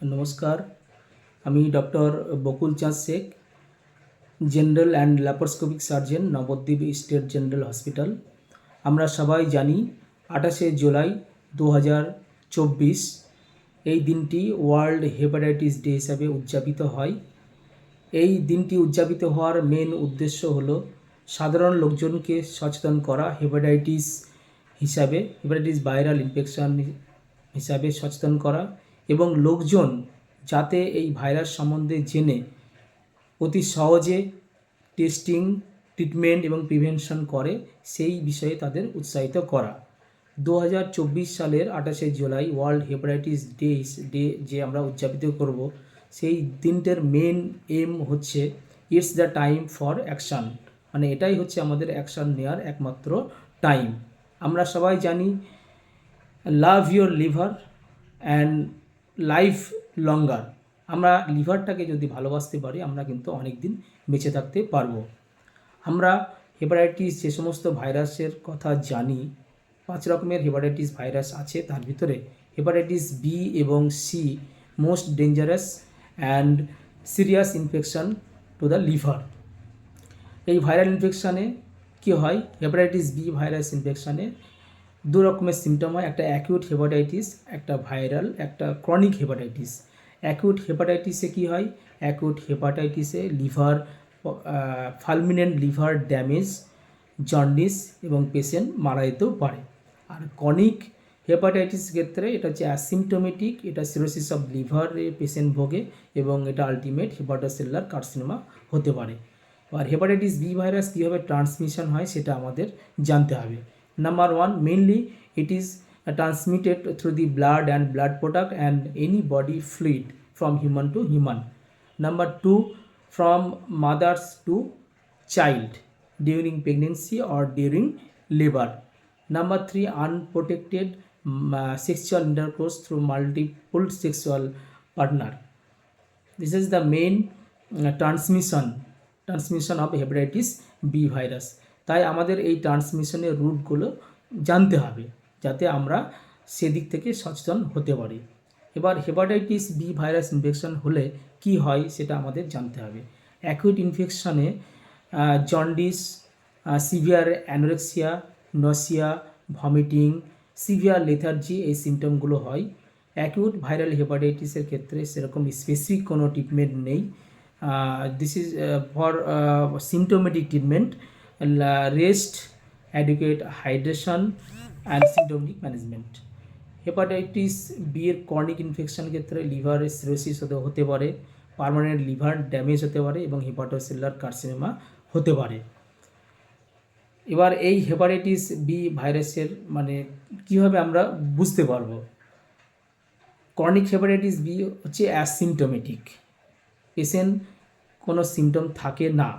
নমস্কার, আমি doctor Bakul Chand Sheikh, general and laparoscopic surgeon, Nabadwip state general hospital. আমরা সবাই জানি আঠাশে জুলাই দু হাজার চব্বিশ এই দিনটি ওয়ার্ল্ড হেপাটাইটিস ডে হিসাবে উদযাপিত হয়। এই দিনটি উদযাপিত হওয়ার মেন উদ্দেশ্য হলো সাধারণ লোকজনকে সচেতন করা, হেপাটাইটিস হিসাবে, হেপাটাইটিস ভাইরাল ইনফেকশন হিসাবে সচেতন করা এবং লোকজন যাতে এই ভাইরাস সম্বন্ধে জেনে অতি সহজে টেস্টিং, ট্রিটমেন্ট এবং প্রিভেনশন করে, সেই বিষয়ে তাদের উৎসাহিত করা। দু হাজার চব্বিশ সালের আঠাশে July world hepatitis day day যে আমরা উদযাপিত করব, সেই দিনটার মেন এম হচ্ছে, it's the time for action. মানে এটাই হচ্ছে আমাদের অ্যাকশান নেওয়ার একমাত্র টাইম। আমরা সবাই জানি, love your liver and life longer আমরা লিভারটাকে যদি ভালোবাসতে পারি, আমরা কিন্তু অনেক দিন বেঁচে থাকতে পারব। আমরা হেপাটাইটিস যে সমস্ত ভাইরাসের কথা জানি, পাঁচ রকমের হেপাটাইটিস ভাইরাস আছে তার ভিতরে হেপাটাইটিস বি এবং C most dangerous and serious infection to the liver এই ভাইরাল ইনফেকশানে কী হয়? হেপাটাইটিস বি ভাইরাস ইনফেকশানে দু রকমের সিমটম হয়, একটা অ্যাকিউট হেপাটাইটিস একটা ভাইরাল একটা ক্রনিক হেপাটাইটিস অ্যাকিউট হেপাটাইটিসে কী হয়? Acute হেপাটাইটিসে liver fulminant liver damage jaundice এবং পেশেন্ট মারা যেতেও পারে। আর ক্রনিক হেপাটাইটিস ক্ষেত্রে এটা হচ্ছে অ্যাসিমটোমেটিক এটা সিরোসিস অফ লিভারে পেশেন্ট ভোগে এবং এটা আলটিমেট হেপাটোসেল্লার কার্সিনোমা হতে পারে। আর হেপাটাইটিস বি ভাইরাস কীভাবে ট্রান্সমিশন হয় সেটা আমাদের জানতে হবে। Number one, mainly it is uh, transmitted through the blood and blood product and any body fluid from human to human. Number two, from mothers to child during pregnancy or during labor. Number three, unprotected mm, uh, sexual intercourse through multiple sexual partner. This is the main uh, transmission transmission of hepatitis B virus. তাই আমাদের এই ট্রান্সমিশনের রুটগুলো জানতে হবে, যাতে আমরা সেদিক থেকে সচেতন হতে পারি। এবার হেপাটাইটিস বি ভাইরাস ইনফেকশন হলে কি হয় সেটা আমাদের জানতে হবে। Acute ইনফেকশনে jaundice severe anorexia nausea vomiting severe lethargy এই সিমটমগুলো হয়। অ্যাকিউট ভাইরাল হেপাটাইটিসের ক্ষেত্রে সেরকম স্পেসিফিক কোনো ট্রিটমেন্ট নেই। This is for symptomatic treatment rest adequate hydration and symptomatic management hepatitis B এর ক্রনিক ইনফেকশন ক্ষেত্রে লিভারের সিরোসিস হতে হতে পারে পার্মানেন্ট লিভার ড্যামেজ হতে পারে এবং হেপাটোসেল্লার কার্সিনোমা হতে পারে। এবার এই হেপাটাইটিস বি ভাইরাসের মানে কীভাবে আমরা বুঝতে পারব? ক্রনিক হেপাটাইটিস বি হচ্ছে অ্যাসিমটোমেটিক পেশেন্ট কোনো সিমটম থাকে না।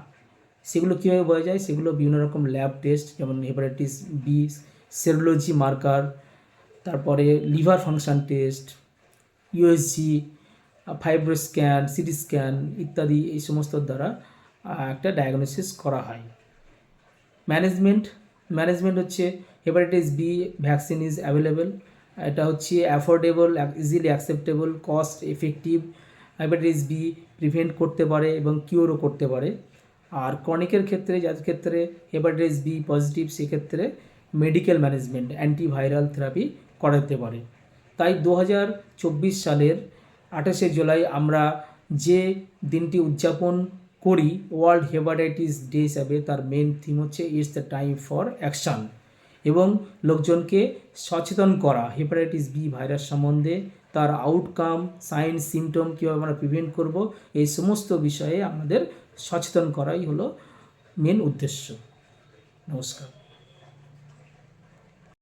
সেগুলো কীভাবে বোঝা যায়? সেগুলো বিভিন্ন রকম ল্যাব টেস্ট যেমন হেপাটাইটিস বি সেরোলজি মার্কার তারপরে liver function test USG fibro scan CT scan ইত্যাদি এই সমস্ত দ্বারা একটা ডায়াগনোসিস করা হয়। ম্যানেজমেন্ট ম্যানেজমেন্ট হচ্ছে hepatitis B vaccine is available এটা হচ্ছে affordable easily acceptable cost effective hepatitis B prevent করতে পারে এবং কিওরও করতে পারে। আর ক্রনিকের ক্ষেত্রে যার ক্ষেত্রে হেপাটাইটিস বি পজিটিভ সেক্ষেত্রে মেডিকেল ম্যানেজমেন্ট অ্যান্টিভাইরাল থেরাপি করাতে পারে। তাই দু হাজার চব্বিশ সালের আঠাশে জুলাই আমরা যে দিনটি উদযাপন করি ওয়ার্ল্ড হেপাটাইটিস ডে হিসাবে তার মেন থিম হচ্ছে it's the time for action এবং লোকজনকে সচেতন করা হেপাটাইটিস বি ভাইরাস সম্বন্ধে তার আউটকাম সাইন সিমটম কীভাবে আমরা প্রিভেন্ট করব, এই সমস্ত বিষয়ে আমাদের সচেতন করাই হলো মেন উদ্দেশ্য। নমস্কার।